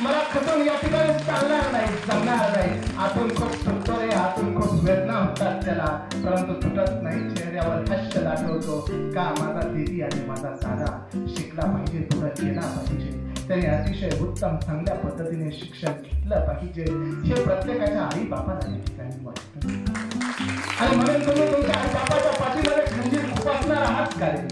मला खचून या ठिकाणी चालणार नाही जमणार नाही. आतून खूप सुटतो रे आतून खूप वेदना होतात त्याला. परंतु तुटत नाही चेहऱ्यावर हास्य दाखवतो का माझा दिदी आणि माझा दादा शिकला पाहिजे पुढे केला पाहिजे. त्यांनी अतिशय उत्तम चांगल्या पद्धतीने शिक्षण घेतलं पाहिजे. हे प्रत्येकाच्या आई बाबाला या ठिकाणी वाटतं. आणि म्हणून तुम्ही तुमच्या आई बापाच्या पाठीमध्ये खंजीर खुपासणार आहात का रे?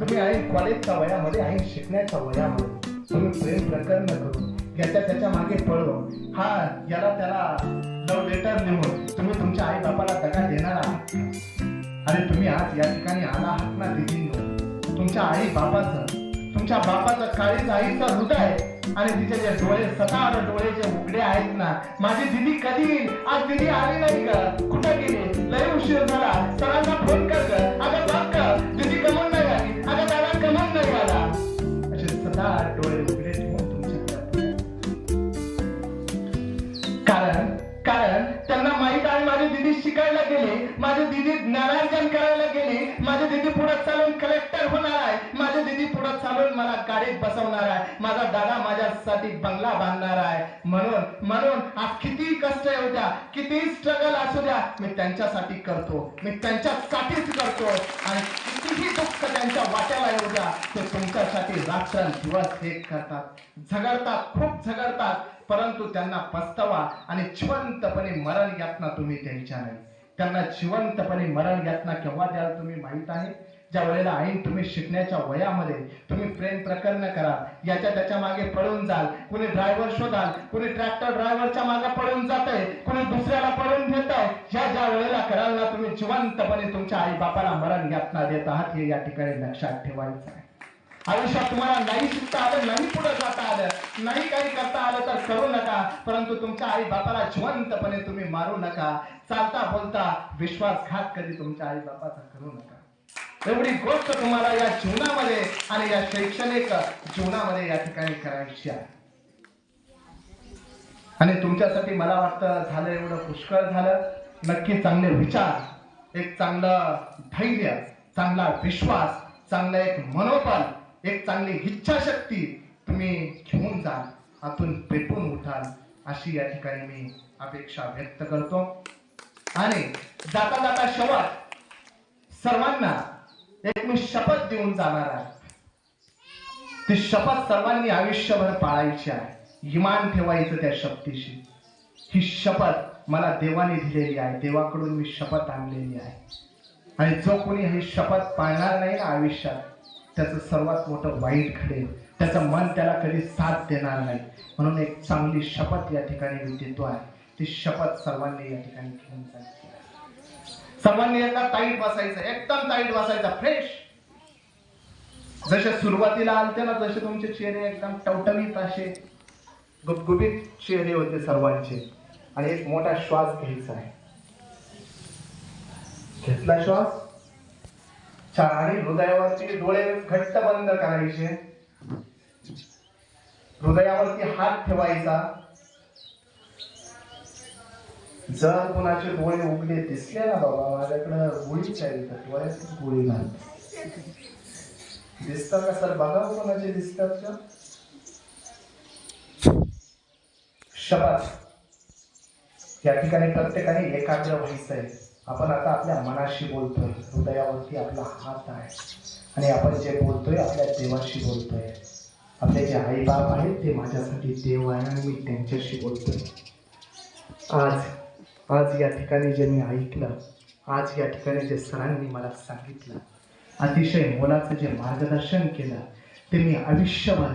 तुम्ही आई कॉलेजच्या वयामध्ये आई शिकण्याच्या वयामध्ये. तुम्ही प्रेम प्रकरण करून याच्या त्याच्यामागे पळून हा याला त्याला लव लेटर लिहून तुम्ही तुमच्या आई बापाला दगा देणार आहात. अरे आणि तुम्ही आज या ठिकाणी आला आहात ना दिदींनो तुमच्या आई बापाचं तुमच्या बापाचं काळीज आईचं हृदय आणि तिचे जे डोळे सतार डोळे जे उघडे आहेत ना माझी दिदी कधी येईल आज दिदी आली नाही का कुठं गेली? लय उशीर झाला. सरांना फोन कर अगं बघ दिदी कमून नाही आली. अगं दादा कमून नाही आला. असे सदार डोळे माझी दिदी ज्ञानार्जन करायला गेली. माझी दिदी पुढे चालून कलेक्टर होणार आहे. माझी दिदी पुढे चालून मला गाडीत बसवणार आहे. माझा दादा माझ्यासाठी बंगला बांधणार आहे. म्हणून म्हणून आज किती कष्ट येऊ द्या किती स्ट्रगल असू द्या. मी त्यांच्यासाठी करतो. मी त्यांच्यासाठीच करतो. आणि कितीही दुःख त्यांच्या वाट्याला येऊ द्या ते तुमच्यासाठी रात्रंदिवस एक करतात. झगडतात खूप झगडतात. परंतु त्यांना पस्तावा आणि जिवंतपणे मरण यातना तुम्ही त्यांच्या नाही. त्यांना जिवंतपणे मरण यातना केव्हा द्याल तुम्ही माहीत आहे? ज्या वेळेला आईन तुम्ही शिकण्याच्या वयामध्ये तुम्ही प्रेम प्रकरण करा याच्या त्याच्यामागे पळून जाल. कुणी ड्रायव्हर शोधाल कुणी ट्रॅक्टर ड्रायव्हरच्या मागे पळून जात आहे कुणी दुसऱ्याला पळून घेत आहे ह्या ज्या वेळेला कराल ना तुम्ही जिवंतपणे तुमच्या आई बापाला मरण यातना देत आहात हे या ठिकाणी लक्षात ठेवायचं आहे. आयुष्यात तुम्हाला नाही शिकता आलं नाही पुढे जाता आलं नाही काही करता आलं तर करू नका. परंतु तुमच्या आई बापाला जिवंतपणे तुम्ही मारू नका. चालता बोलता विश्वासघात कधी तुमच्या आई बापाचा करू नका. एवढी गोष्ट तुम्हाला या जीवनामध्ये आणि या शैक्षणिक जीवनामध्ये या ठिकाणी करायची आहे. आणि तुमच्यासाठी मला वाटतं झालं एवढं पुष्कळ झालं. नक्की चांगले विचार एक चांगलं धैर्य चांगला विश्वास चांगलं एक मनोबल एक चांगली इच्छाशक्ती तुम्ही घेऊन जाल आतून पेटून उठाल अशी या ठिकाणी मी अपेक्षा व्यक्त करतो. आणि जाता जाता शेवट सर्वांना एक मी शपथ देऊन जाणार आहे. ती शपथ सर्वांनी आयुष्यभर पाळायची आहे. इमान ठेवायचं त्या शपथीशी ही शपथ मला देवाने दिलेली आहे. देवाकडून मी शपथ आणलेली आहे. आणि जो कोणी ही शपथ पाळणार नाही ना आयुष्यात त्याचं सर्वात मोठं वाईट घडेल त्याचं मन त्याला कधी साथ देणार नाही. म्हणून एक चांगली शपथ या ठिकाणी मी देतो आहे. ती शपथ सर्वांनी या ठिकाणी घेऊन जायची सर्वांनी एकदा ताईट बसायचं. एकदम ताईट बसायचं. फ्रेश जसे सुरुवातीला आलते ना तसे तुमचे चेहरे एकदम टवटवीत असे. गुबगुबीत चेहरे होते सर्वांचे. आणि एक मोठा श्वास घ्यायचा आहे. घेतला श्वास? आणि हृदयावरती डोळे घट्ट बंद करायचे. हृदयावरती हात ठेवायचा. जर कोणाचे डोळे उघडे दिसले ना बाबा माझ्याकडे गोळीच आहे इथं डोळ्यात गोळी घाल दिसतात का सर? बघा कोणाचे दिसतात का? शबास. या ठिकाणी प्रत्येकाने एकाग्र व्हायचं आहे आपण आता आपल्या मनाशी बोलतोय हृदयावरती आपला हात आहे. आणि आपण जे बोलतोय आपल्या देवाशी बोलतोय. आपले जे आई बाप आहेत ते माझ्यासाठी देव आहे आणि मी त्यांच्याशी बोलतोय. आज आज या ठिकाणी जे मी ऐकलं आज या ठिकाणी जे सरांनी मला सांगितलं अतिशय मोलाचं जे मार्गदर्शन केलं ते मी आयुष्यभर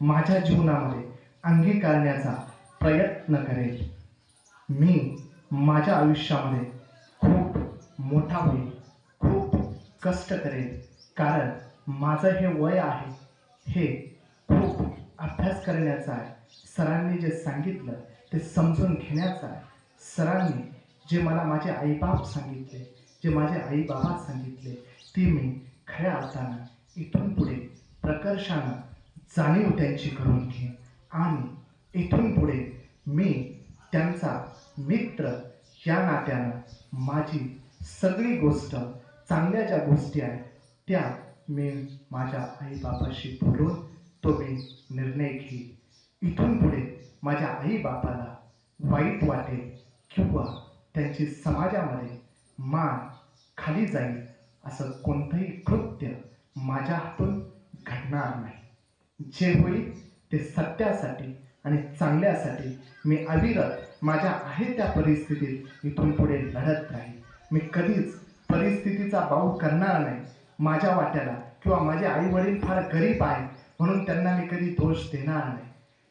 माझ्या जीवनामध्ये अंगीकारण्याचा प्रयत्न करेल. मी माझ्या आयुष्यामध्ये मोठा होईल. खूप कष्ट करेल. कारण माझं हे वय आहे हे खूप अभ्यास करण्याचा आहे. सरांनी जे सांगितलं ते समजून घेण्याचं आहे. सरांनी जे मला माझे आईबाप सांगितले जे माझे आईबाबा सांगितले ते मी खऱ्या अर्थानं इथून पुढे प्रकर्षानं जाणीव त्यांची करून घेईन. आणि इथून पुढे मी त्यांचा मित्र या नात्यानं माझी सगळी गोष्ट चांगल्या ज्या गोष्टी आहेत त्या मी माझ्या आईबापाशी बोलून तो मी निर्णय घेईन. इथून पुढे माझ्या आईबापाला वाईट वाटेल किंवा त्यांची समाजामध्ये मान खाली जाईल असं कोणतंही कृत्य माझ्या हातून घडणार नाही. जे होईल ते सत्यासाठी आणि चांगल्यासाठी मी अविरत माझ्या आहे त्या परिस्थितीत इथून पुढे लढत राहील मी कधीच परिस्थितीचा बाऊ करणार नाही. माझ्या वाट्याला किंवा माझे आई वडील फार गरीब आहेत म्हणून त्यांना मी कधी दोष देणार नाही.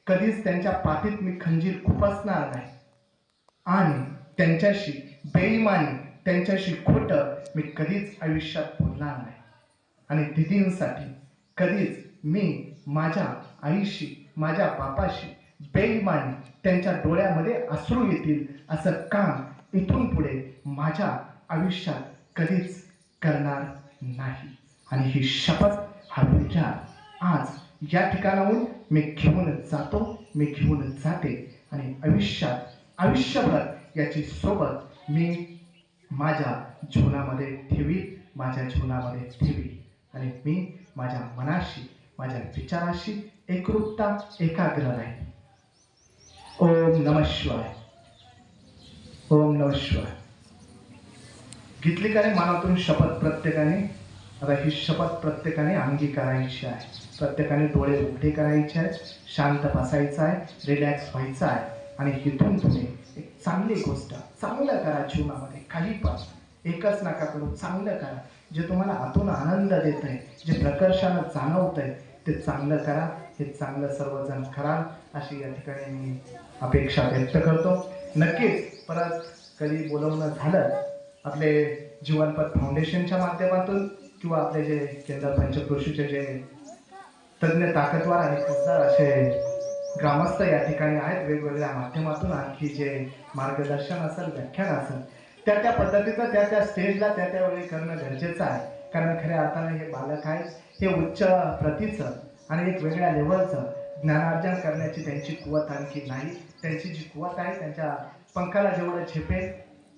कधीच त्यांच्या पाठीत मी खंजीर खुपसणार नाही. आणि त्यांच्याशी बेईमानी त्यांच्याशी खोटं मी कधीच आयुष्यात बोलणार नाही. आणि दिदींसाठी कधीच मी माझ्या आईशी माझ्या बापाशी बेईमानी त्यांच्या डोळ्यामध्ये अश्रू येतील असं काम इथून पुढे माझ्या आयुष्यात कधीच करणार नाही. आणि ही शपथ हा विचार आज या ठिकाणाहून मी घेऊन जातो मी घेऊन जाते. आणि आयुष्यात आयुष्यभर याची सोबत मी माझ्या जीवनामध्ये ठेवी माझ्या जीवनामध्ये ठेवी. आणि मी माझ्या मनाशी माझ्या विचाराशी एकरूपता एकाग्र राहील ओम नम शिवाय. ओम नम शिवाय. घेतली का रे मनातून शपथ प्रत्येकाने? आता ही शपथ प्रत्येकाने अंगीकारायची आहे. प्रत्येकाने डोळे उघडे करायचे आहेत शांत बसायचं आहे रिलॅक्स व्हायचं आहे. आणि हिथून तुम्ही एक चांगली गोष्ट चांगलं करा जीवनामध्ये काही पण. एकच नका करू चांगलं करा. जे तुम्हाला आतून आनंद देत आहे जे प्रकर्षानं जाणवत आहे ते चांगलं करा. हे चांगलं सर्वजण कराल अशी या ठिकाणी मी अपेक्षा व्यक्त करतो. नक्कीच परत कधी बोलवणं झालं आपले जीवनपथ फाउंडेशनच्या माध्यमातून किंवा आपले जे केंद्र पंचकृषीचे जे तज्ज्ञ ताकदवार आणि खासदार असे ग्रामस्थ या ठिकाणी आहेत वेगवेगळ्या माध्यमातून आणखी जे मार्गदर्शन असेल व्याख्यान असेल त्या त्या पद्धतीचं त्या त्या स्टेजला त्या त्या वेळी करणं गरजेचं आहे. कारण खऱ्या अर्थाने हे बालक आहेत हे उच्च प्रतीचं आणि एक वेगळ्या लेवलचं ज्ञानार्जन करण्याची त्यांची कुवत आणखी नाही. त्यांची जी कुवत आहे त्यांच्या पंखाला जेवढं झेपेल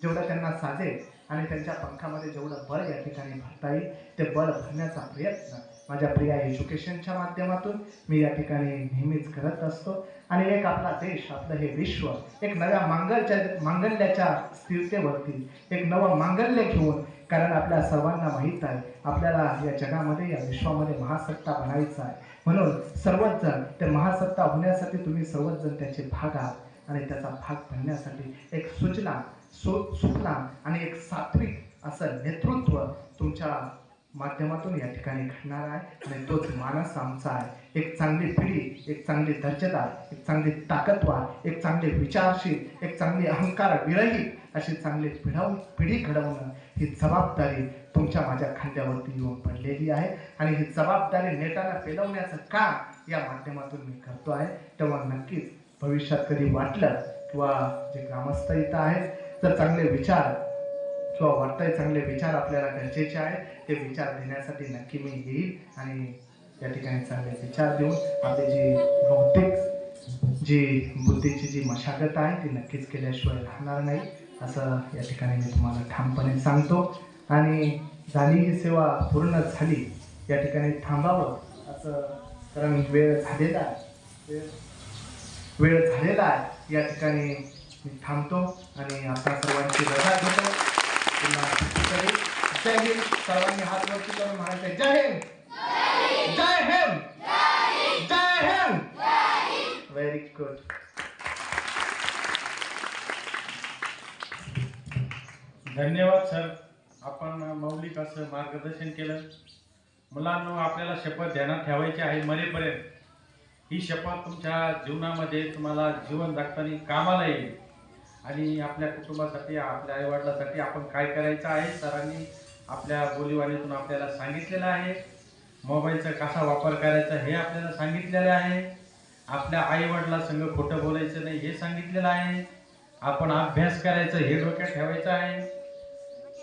जेवढं त्यांना साजेल आणि त्यांच्या पंखामध्ये जेवढं बळ या ठिकाणी भरता येईल ते बळ भरण्याचा प्रयत्न माझ्या प्रिया एज्युकेशनच्या माध्यमातून मी या ठिकाणी नेहमीच करत असतो. आणि एक आपला देश आपलं हे विश्व एक नव्या मांगलच्या मांगल्याच्या स्थिरतेवरती एक नवं मांगल्य घेऊन कारण आपल्या सर्वांना माहीत आहे आपल्याला या जगामध्ये या विश्वामध्ये महासत्ता बनायचं आहे. म्हणून सर्वच जण ते महासत्ता होण्यासाठी तुम्ही सर्वच जण त्याचे भाग आहात. आणि त्याचा भाग बनण्यासाठी एक सूचना सु सुपना आणि एक सात्विक असं नेतृत्व तुमच्या माध्यमातून या ठिकाणी घडणार आहे. आणि तोच मानस आमचा आहे. एक चांगली पिढी एक चांगली दर्जेदार एक चांगली ताकदवार एक चांगले विचारशील एक चांगली अहंकार विरहित अशी चांगली पिढाव पिढी घडवणं ही जबाबदारी तुमच्या माझ्या खांद्यावरती येऊन पडलेली आहे. आणि ही जबाबदारी नेटाला पेलवण्याचं काम या माध्यमातून मी करतो आहे. तेव्हा नक्कीच भविष्यात कधी वाटलं किंवा जे ग्रामस्थ इथं आहेत तर चांगले विचार किंवा वाटतंय चांगले विचार आपल्याला गरजेचे आहेत ते विचार देण्यासाठी नक्की मी येईल आणि या ठिकाणी चांगले विचार देऊन आपली जी बौद्धिक जी बुद्धीची जी मशागत आहे ती नक्कीच केल्याशिवाय राहणार नाही. असं या ठिकाणी मी तुम्हाला ठामपणे सांगतो. आणि झाली ही सेवा पूर्ण झाली या ठिकाणी थांबावं असं कारण वेळ झालेला आहे. वेळ वेळ झालेला आहे. या ठिकाणी मी थांबतो आणि आपल्या सर्वांची रजा घेतो. पुन्हा जय हिंद. सर्वांनी हात वरती करून म्हणायचे जय हिंद. जय हिंद. जय हिंद. व्हेरी गुड धन्यवाद सर. आपण मौलिक असं मार्गदर्शन केलं. मुलांना आपल्याला शपथ ध्यानात ठेवायची आहे मरेपर्यंत. ही शपथ तुमच्या जीवनामध्ये तुम्हाला जीवन जगताना कामाला येईल. आणि आपल्या कुटुंबासाठी आपल्या आईवडिलासाठी आपण काय करायचं आहे सरांनी आपल्या बोलीवाणीतून आपल्याला सांगितलेलं आहे. मोबाईलचा कसा वापर करायचा हे आपल्याला सांगितलेलं आहे. आपल्या आईवडिलासंग खोटं बोलायचं नाही हे सांगितलेलं आहे. आपण अभ्यास करायचं हे डोक्यात ठेवायचं आहे.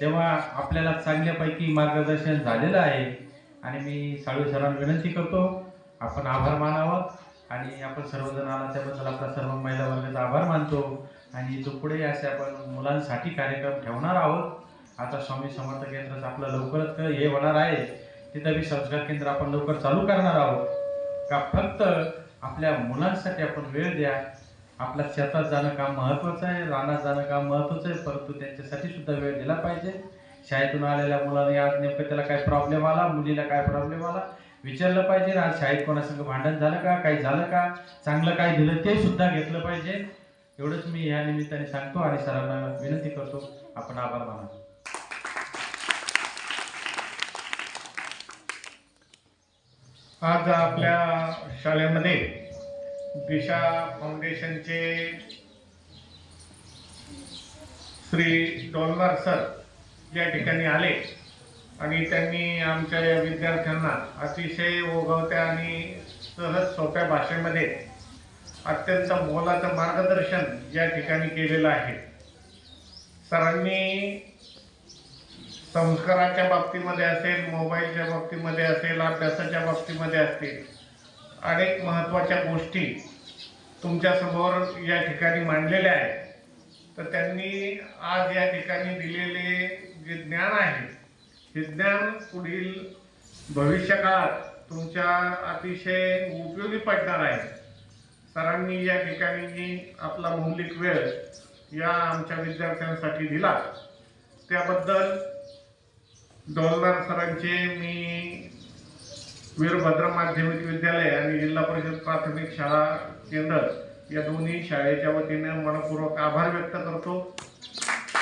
तेव्हा आपल्याला चांगल्यापैकी मार्गदर्शन झालेलं आहे. आणि मी साळू सरांना विनंती करतो आपण आभार मानावं. आणि आपण सर्वजण आला त्याबद्दल आपला सर्व महिला वर्गाचा आभार मानतो. आणि जो पुढे असे आपण मुलांसाठी कार्यक्रम ठेवणार आहोत आता स्वामी समर्थ केंद्रच आपलं लवकरच हे होणार आहे तिथं बी संस्कार केंद्र आपण लवकर चालू करणार आहोत. का फक्त आपल्या मुलांसाठी आपण वेळ द्या आपल्या शेतात जाणं काम महत्त्वाचं आहे रानात जाणं काम महत्त्वाचं आहे परंतु त्यांच्यासाठी सुद्धा वेळ दिला पाहिजे. शाळेतून आलेल्या मुलाने आज नेमकं त्याला काय प्रॉब्लेम आला मुलीला काय प्रॉब्लेम आला विचारलं पाहिजे आज शाळेत कोणासंग भांडण झालं का काही झालं का चांगलं काय दिलं ते सुद्धा घेतलं पाहिजे. एवढंच मी या निमित्ताने सांगतो आणि सरांना विनंती करतो आपण आभार माना आज आपल्या शाळेमध्ये दिशा फाउंडेशनचे श्री डोलवार सर या ठिकाणी आले आणि त्यांनी आमच्या या विद्यार्थ्यांना अतिशय ओघवत्या आणि सहज सोप्या भाषेमध्ये अत्यंत मोलाचं मार्गदर्शन या ठिकाणी केलेलं आहे. सरांनी संस्काराच्या बाबतीमध्ये असेल मोबाईलच्या बाबतीमध्ये असेल अभ्यासाच्या बाबतीमध्ये असतील अनेक महत्त्वाच्या गोष्टी तुमच्यासमोर या ठिकाणी मांडलेल्या आहेत. तर त्यांनी आज या ठिकाणी दिलेले जे ज्ञान आहे हे ज्ञान पुढील भविष्यकाळात तुमच्या अतिशय उपयोगी पडणार आहे. सरांनी या ठिकाणी आपला मौलिक वेळ या आमच्या विद्यार्थ्यांसाठी दिला त्याबद्दल डोलदार सरांचे मी वीरभद्र माध्यमिक विद्यालय आणि जिल्हा परिषद प्राथमिक शाळा केंद्र या दोन्ही शाळेच्या वतीने मनपूर्वक आभार व्यक्त करतो.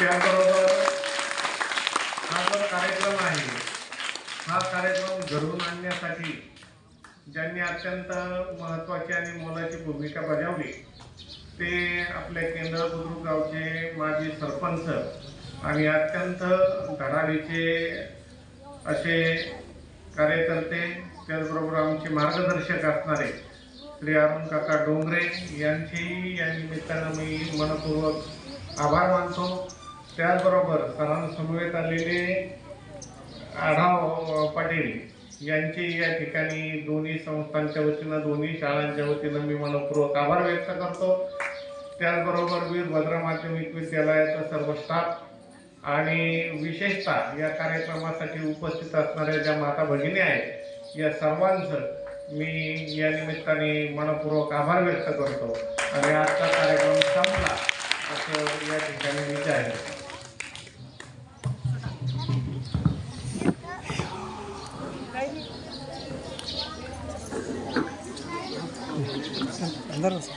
त्याबरोबर हा जो कार्यक्रम आहे हा कार्यक्रम घडवून आणण्यासाठी ज्यांनी अत्यंत महत्त्वाची आणि मोलाची भूमिका बजावली ते आपले केंद्र बुद्रुक गावचे माजी सरपंच आणि अत्यंत धडाडीचे असे कार्यकर्ते त्याचबरोबर आमचे मार्गदर्शक असणारे श्री अरुण काका डोंगरे यांचेही या निमित्तानं मी मनपूर्वक आभार मानतो. त्याचबरोबर सरांसमवेत आलेले आढाव पाटील यांचे या ठिकाणी दोन्ही संस्थांच्या वतीनं दोन्ही शाळांच्या वतीनं मी मनपूर्वक आभार व्यक्त करतो. त्याचबरोबर वीरभद्र माध्यमिक विद्यालयाचा सर्व स्टाफ आणि विशेषतः या कार्यक्रमासाठी उपस्थित असणाऱ्या ज्या माता भगिनी आहेत या सर्वांचं मी या निमित्ताने मनपूर्वक आभार व्यक्त करतो. आणि आजचा कार्यक्रम संपला असं या ठिकाणी मी जाहीर खासदार